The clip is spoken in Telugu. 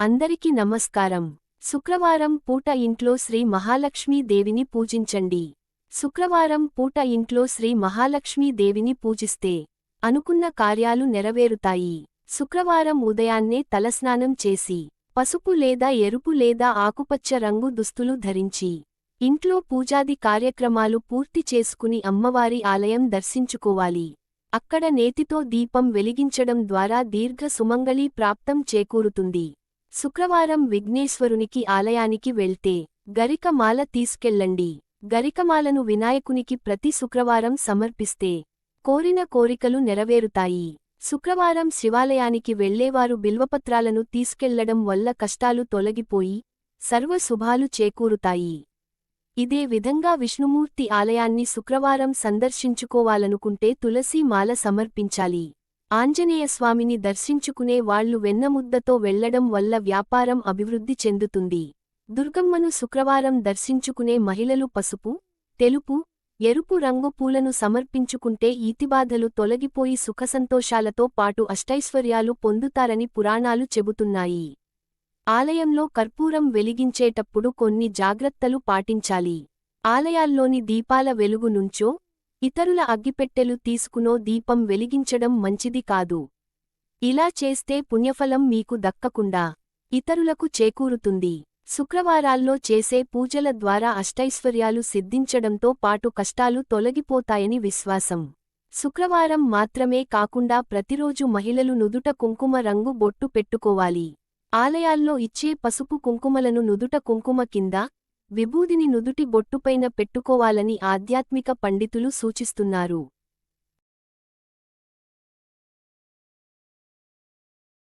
అందరికి నమస్కారం. శుక్రవారం పూట ఇంట్లో శ్రీ మహాలక్ష్మీ దేవిని పూజించండి. శుక్రవారం పూట ఇంట్లో శ్రీ మహాలక్ష్మీ దేవిని పూజిస్తే అనుకున్న కార్యాలు నెరవేరుతాయి. శుక్రవారం ఉదయాన్నే తలస్నానం చేసి పసుపు లేదా ఎరుపు లేదా ఆకుపచ్చ రంగు దుస్తులు ధరించి ఇంట్లో పూజాది కార్యక్రమాలు పూర్తి చేసుకుని అమ్మవారి ఆలయం దర్శించుకోవాలి. అక్కడ నేతితో దీపం వెలిగించడం ద్వారా దీర్ఘ సుమంగళీ ప్రాప్తం చేకూరుతుంది. శుక్రవారం విఘ్నేశ్వరునికి ఆలయానికి వెళ్తే గరికమాల తీసుకెళ్ళండి. గరికమాలను వినాయకునికి ప్రతి శుక్రవారం సమర్పిస్తే కోరిన కోరికలు నెరవేరుతాయి. శుక్రవారం శివాలయానికి వెళ్ళేవారు బిల్వపత్రాలను తీసుకెళ్ళడం వల్ల కష్టాలు తొలగిపోయి సర్వ శుభాలు చేకూరుతాయి. ఇదే విధంగా విష్ణుమూర్తి ఆలయాన్ని శుక్రవారం సందర్శించుకోవాలనుకుంటే తులసీ మాల సమర్పించాలి. ఆంజనేయస్వామిని దర్శించుకునే వాళ్ళు వెన్నముద్దతో వెళ్ళడం వల్ల వ్యాపారం అభివృద్ధి చెందుతుంది. దుర్గమ్మను శుక్రవారం దర్శించుకునే మహిళలు పసుపు తెలుపు ఎరుపు రంగు పూలను సమర్పించుకుంటే ఈతిబాధలు తొలగిపోయి సుఖసంతోషాలతో పాటు అష్టైశ్వర్యాలు పొందుతారని పురాణాలు చెబుతున్నాయి. ఆలయంలో కర్పూరం వెలిగించేటప్పుడు కొన్ని జాగ్రత్తలు పాటించాలి. ఆలయాల్లోని దీపాల వెలుగు నుంచో ఇతరుల అగ్గిపెట్టెలు తీసుకునో దీపం వెలిగించడం మంచిది కాదు. ఇలా చేస్తే పుణ్యఫలం మీకు దక్కకుండా ఇతరులకు చేకూరుతుంది. శుక్రవారాల్లో చేసే పూజల ద్వారా అష్టైశ్వర్యాలు సిద్ధించడంతో పాటు కష్టాలు తొలగిపోతాయని విశ్వాసం. శుక్రవారం మాత్రమే కాకుండా ప్రతిరోజు మహిళలు నుదుట కుంకుమ రంగు బొట్టు పెట్టుకోవాలి. ఆలయాల్లో ఇచ్చే పసుపు కుంకుమలను నుదుట కుంకుమ కింద విభూదిని నుదుటి బొట్టుపైన పెట్టుకోవాలని ఆధ్యాత్మిక పండితులు సూచిస్తున్నారు.